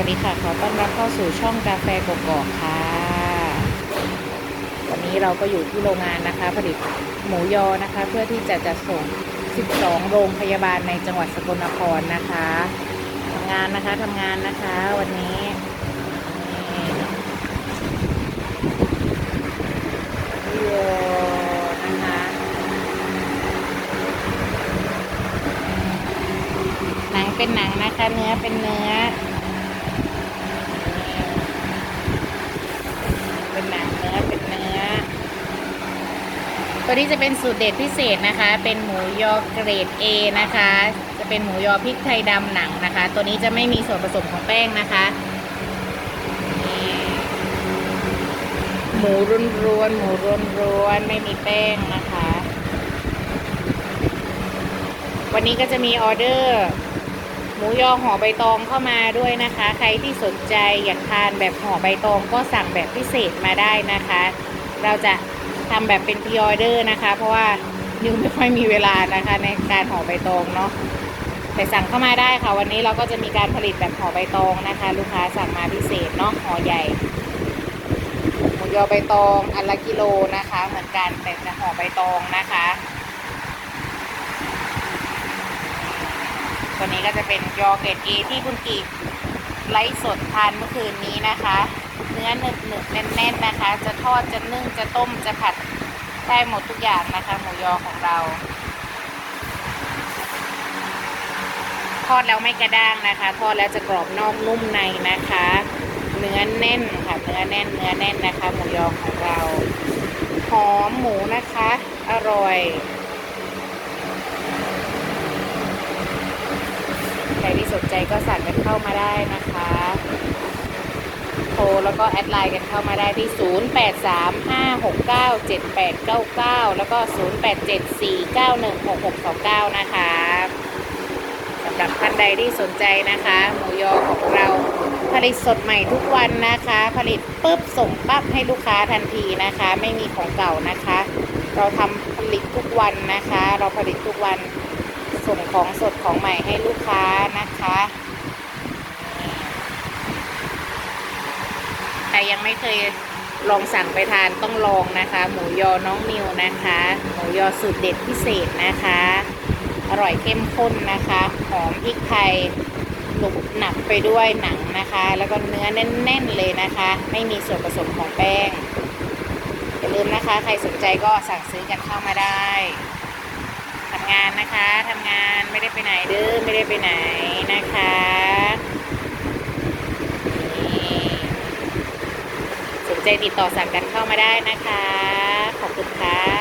วัสดีค่ะ ขอต้อนรับเข้าสู่ช่องกาแฟกกอกค่ะ วันนี้เราก็อยู่ที่โรงงานนะคะ ผลิตหมูยอนะคะ เพื่อที่จะจัดส่ง 12 โรงพยาบาลในจังหวัดสกลนครนะคะทำงานนะคะทำงานนะคะ วันนี้ยอนะคะหนังเป็นหนังนะคะ เนื้อเป็นเนื้อ เป็นหนังเนื้อเป็นเนื้อ ตัวนี้จะเป็นสูตรเด็ดพิเศษนะคะ เป็นหมูยอเกรด A นะคะ จะเป็นหมูยอพริกไทยดำหนังนะคะ ตัวนี้จะไม่มีส่วนผสมของแป้งนะคะมีหมูรุนรวนๆหมูรุนรวนๆไม่มีแป้งนะคะ วันนี้ก็จะมีออเดอร์หมูยอห่อใบตองเข้ามาด้วยนะคะ ใครที่สนใจอยากทานแบบห่อใบตองก็สั่งแบบพิเศษมาได้นะคะ เราจะ ทำแบบเป็นพรีออเดอร์นะคะ เพราะว่านิวไม่ค่อยมีเวลานะคะ ในการห่อใบตองเนาะแต่สั่งเข้ามาได้ค่ะ วันนี้เราก็จะมีการผลิตแบบห่อใบตองนะคะ ลูกค้าสั่งมาพิเศษเนาะห่อใหญ่หมูยอใบตองอันละกิโลนะคะ เหมือนกันแต่จะห่อใบตองนะคะตัวนี้ก็จะเป็นยอเกรดเอที่คุณกีไลฟ์สดทานเมื่อคืนนี้นะคะ นื้อหนึบหนึบๆแน่นๆนะคะ จะทอดจะนึ่งจะต้มจะผัดได้หมดทุกอย่างนะคะ หมูยอของเรา ทอดแล้วไม่กระด้างนะคะ ทอดแล้วจะกรอบนอกนุ่มในนะคะ เนื้อแน่นค่ะเนื้อแน่นเนื้อแน่นนะคะ หมูยอของเราหอมหมูนะคะ อร่อยใครที่สนใจก็สั่งกันเข้ามาได้นะคะ ก็แอดไลน์กันเข้ามาได้ที่ 0835697899 แล้วก็ 0874916629 นะคะสำหรับท่านใดที่สนใจนะคะ หมูยอของเราผลิตสดใหม่ทุกวันนะคะ ผลิตปุ๊บส่งปั๊บให้ลูกค้าทันทีนะคะ ไม่มีของเก่านะคะ เราทำผลิตทุกวันนะคะ เราผลิตทุกวันส่งของสดของใหม่ให้ลูกค้านะคะ ใคร ยังไม่เคยลองสั่งไปทานต้องลองนะคะ หมูยอน้องมิวนะคะ หมูยอสูตรเด็ดพิเศษนะคะ อร่อยเข้มข้นนะคะหอมพริกไทยหนุบหนับไปด้วยหนังนะคะ แล้วก็เนื้อแน่น ๆ เลยนะคะ ไม่มีส่วนผสมของแป้งอย่าลืมนะคะ ใครสนใจก็สั่งซื้อกันเข้ามาได้ทำงานนะคะทำงานไม่ได้ไปไหนเด้อไม่ได้ไปไหนนะคะนี่สน ใจติดต่อสั่งกันเข้ามาได้นะคะ ขอบคุณค่ะ